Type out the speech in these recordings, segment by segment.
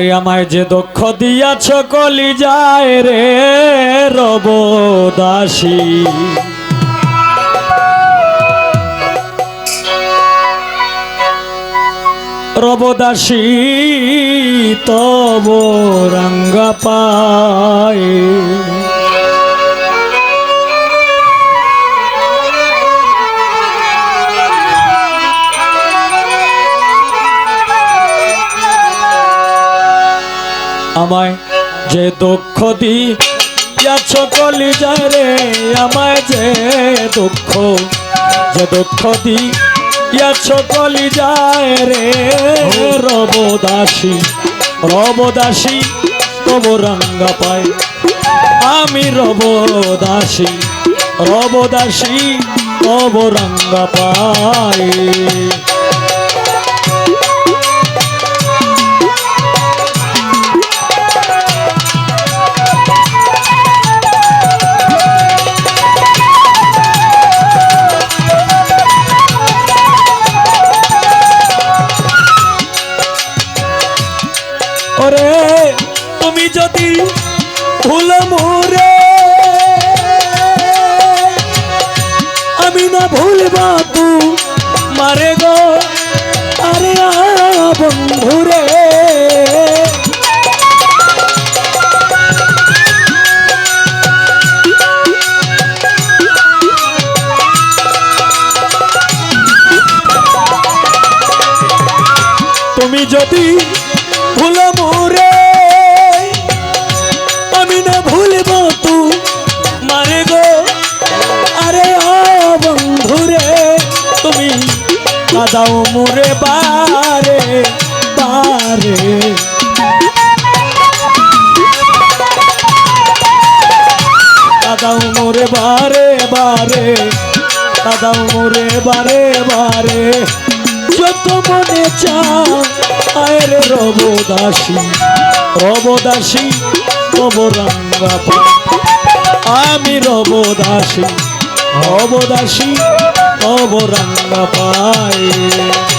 ওরে আমায় যে দক্ষ দিয়াছ কলি যায় রে রব দাসী। রবদাসী তব রঙ্গ পায়। আমায় যে দুঃখ দিয়াছ কলি যায় রে, আমায় যে দুঃখ যে দুঃখ দিয়াছ কলি যায় রে রবদাসী রবদাসী তব রঙ্গা পায়। আমি রবদাসী রবদাসী তব রঙ্গা পায়। তুমি যদি ভুল মোরে, আমি না ভুলবা তু মারে গো, আরে আ বন্ধুরে। তুমি যদি ভুল মোরে। আমি না ভুলব তু, মারে গো। আরে ও বন্ধুরে, তুমি কাদাও মোরে বারে বারে। কাদাও মোরে বারে বারে। কাদাও মোরে বারে বারে। যত মনে চাও আয়ের রবদাসী রবদাসী রবরঙ্গা রাঙ্গা পা আমি রবদাসী রবদাসী রবরঙ্গা রাঙ্গা পায়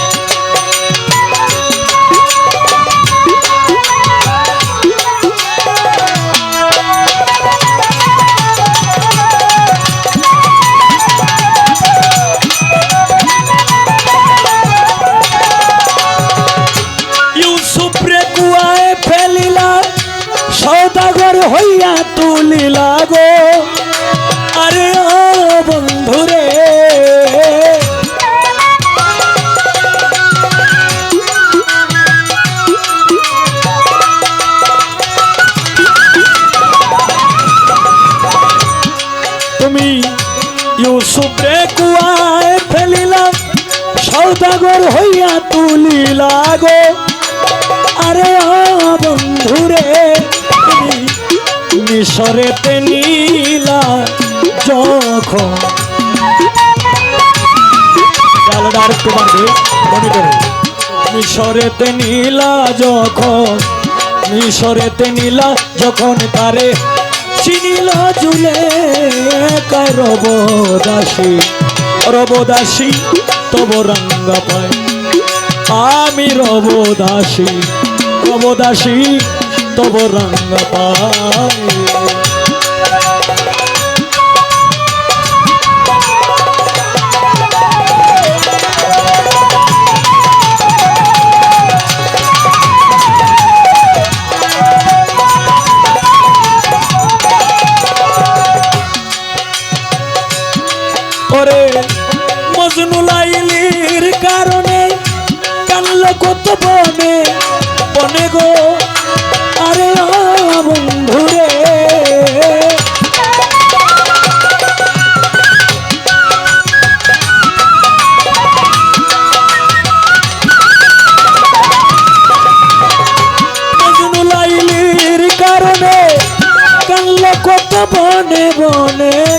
ইউসুফ কুয়ায় ফেলিলা সৌদাগর হইয়া তুলিলা গো। আরে বন্ধুরে মিশরেতে নীলা যখন। আরেকটু বাড়বে মনে করে। মিশরেতে নীলা যখন, মিশরেতে নীলা যখন তারে চিনিল জুলে রবদাসী রবদাসী তব রঙ্গা পায়। আমি রবদাসী রবদাসী তব রঙ্গ পায়। গো। আরে বন্ধুরে। কারণে কানল কত বনে বনে।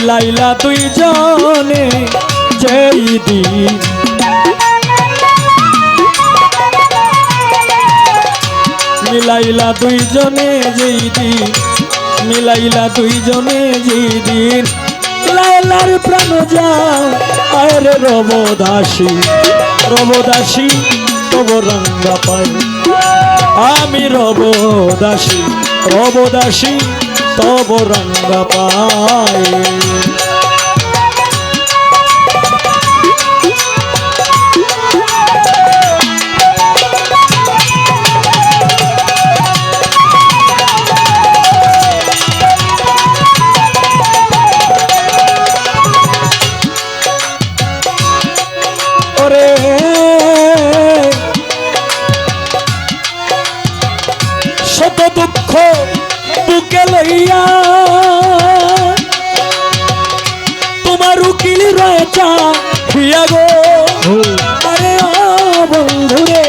মিলাইলা দুই জনে যেই দিন। মিলাইলা দুইজনে যেই দিন, মিলাইলা দুইজনে যেই দিন। লাইলার প্রাণ যায় আরে রবদাসী রবদাসী, তব রঙ্গা পাই আমি রবদাসী। রবদাসী তব রঙ্গ পাই লইয়া তোমার উকিল রয়েছা হিয়া গো। আরে ও বন্ধুরে।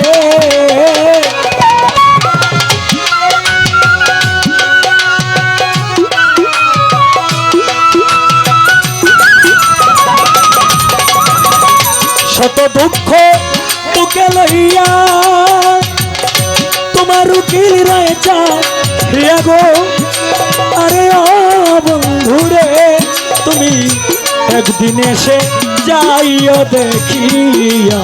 শত দুঃখ বুকে লইয়া, তোমার উকিল রয়েছা হিয়া গো। আরে ও বন্ধুরে, তুমি একদিন এসে যাইও দেখিয়া।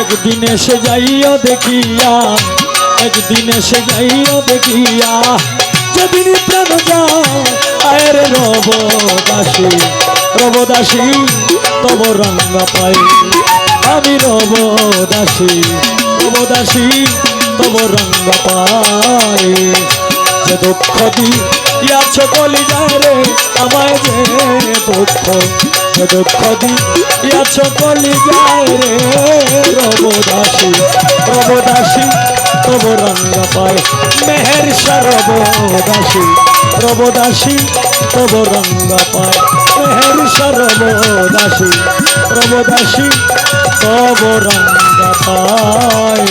একদিন এসে যাইও দেখিয়া, একদিন এসে যাইও দেখিয়া। যেদিন প্রাণ যায়, আয়ের রব দাসী রব তব রঙ্গ পাই। আমি রব দাসী রব দাসী তব রঙ্গ পাই যে দুঃখ দিয়াছ কলি যায় রে আমায় যে দুঃখ যে দুঃখ দিয়াছ কলি যায় রে রবদাসী রবদাসী তব রঙ্গ পায়। মেহের সরবদাসী রবদাসী তব রঙ্গ পায়। মেহের সরবদাসী রবদাসী তব রঙ্গ পায়।